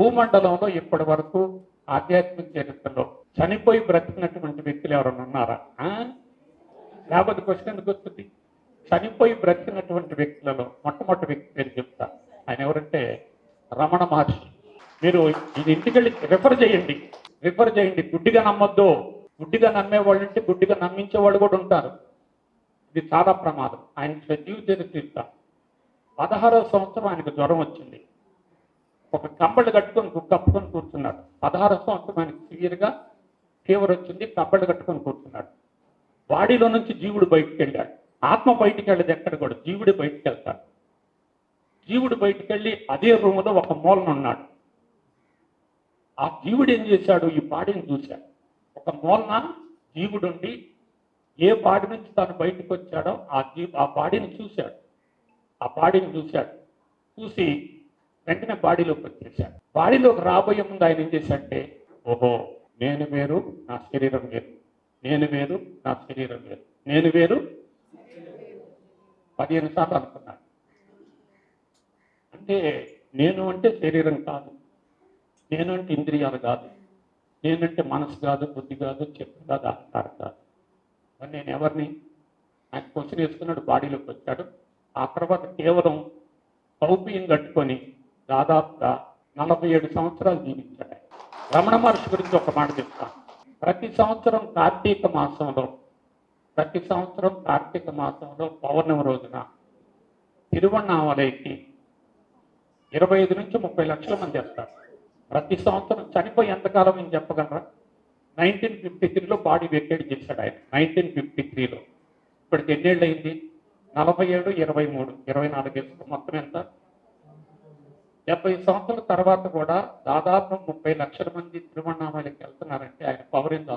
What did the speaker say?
భూమండలంలో ఇప్పటి వరకు ఆధ్యాత్మిక చరిత్రలో చనిపోయి బ్రతికినటువంటి వ్యక్తులు ఎవరైనా ఉన్నారా? లేకపోతే క్వశ్చన్ ఎందుకు వస్తుంది? చనిపోయి బ్రతికినటువంటి వ్యక్తులలో మొట్టమొదటి వ్యక్తి పేరు చెప్తా. ఆయన ఎవరంటే రమణ మహర్షి. మీరు ఇది ఇంటికెళ్ళి రిఫర్ చేయండి? రిఫర్ చేయండి. గుడ్డిగా నమ్మొద్దు. గుడ్డిగా నమ్మేవాళ్ళు ఉంటే గుడ్డిగా నమ్మించే వాళ్ళు కూడా ఉంటారు. ఇది చాలా ప్రమాదం. ఆయన జీవిత చరిత్ర పదహారో సంవత్సరం ఆయనకు జ్వరం వచ్చింది. ఒక కంబళ్ళు కట్టుకొని కప్పుకొని కూర్చున్నాడు. పదహారు సంవత్సరం ఆయనకు క్లియర్గా ఫీవర్ వచ్చింది కంబళ్ళు కట్టుకొని కూర్చున్నాడు. బాడీలో నుంచి జీవుడు బయటికి వెళ్ళాడు ఆత్మ బయటికి వెళ్ళదు ఎక్కడ కూడా? జీవుడు బయటికి వెళ్తాడు జీవుడు బయటికి వెళ్ళి అదే రూములో ఒక మూలన ఉన్నాడు. ఆ జీవుడు ఏం చేశాడు? ఈ బాడీని చూశాడు. ఒక మూలన జీవుడుండి ఏ బాడీ నుంచి తాను బయటకు వచ్చాడో ఆ జీ ఆ బాడీని చూశాడు. ఆ బాడీని చూశాడు. చూసి వెంటనే బాడీలోకి వచ్చేసాడు బాడీలోకి రాబోయే ముందు ఆయన ఏం చేశాడంటే ఓహో నేను వేరు నా శరీరం వేరు. నేను వేరు నా శరీరం వేరు. నేను వేరు పదిహేను సార్లు అనుకున్నాడు. అంటే నేను అంటే శరీరం కాదు. నేను అంటే ఇంద్రియాలు కాదు. నేనంటే మనసు కాదు బుద్ధి కాదు చెప్పు కాదు అహంకారం కాదు. మరి నేను ఎవరిని? ఆయన క్వశ్చన్ వేసుకున్నాడు బాడీలోకి వచ్చాడు. ఆ తర్వాత కేవలం కౌపీయం కట్టుకొని దాదాపుగా నలభై ఏడు సంవత్సరాలు జీవించాడు. రమణ మహర్షి గురించి ఒక మాట చెప్తాను. ప్రతి సంవత్సరం కార్తీక మాసంలో ప్రతి సంవత్సరం కార్తీక మాసంలో పౌర్ణమి రోజున తిరువണ്ണామలైకి ఇరవై ఐదు నుంచి ముప్పై లక్షల మంది వస్తారు. ప్రతి సంవత్సరం చనిపోయి ఎంతకాలం అని చెప్పగలరా? నైన్టీన్ ఫిఫ్టీ త్రీలో బాడీ వెకేట్ చేశాడు ఆయన. నైన్టీన్ ఫిఫ్టీ త్రీలో. ఇప్పటికి ఎన్నేళ్ళు అయింది నలభై ఏడు ఇరవై మూడు ఇరవై నాలుగు మొత్తం ఎంత? డెబ్బై సంవత్సరాల తర్వాత కూడా దాదాపు ముప్పై లక్షల మంది తిరువണ്ണామలకి వెళ్తున్నారంటే ఆయన పవర్ ఏందో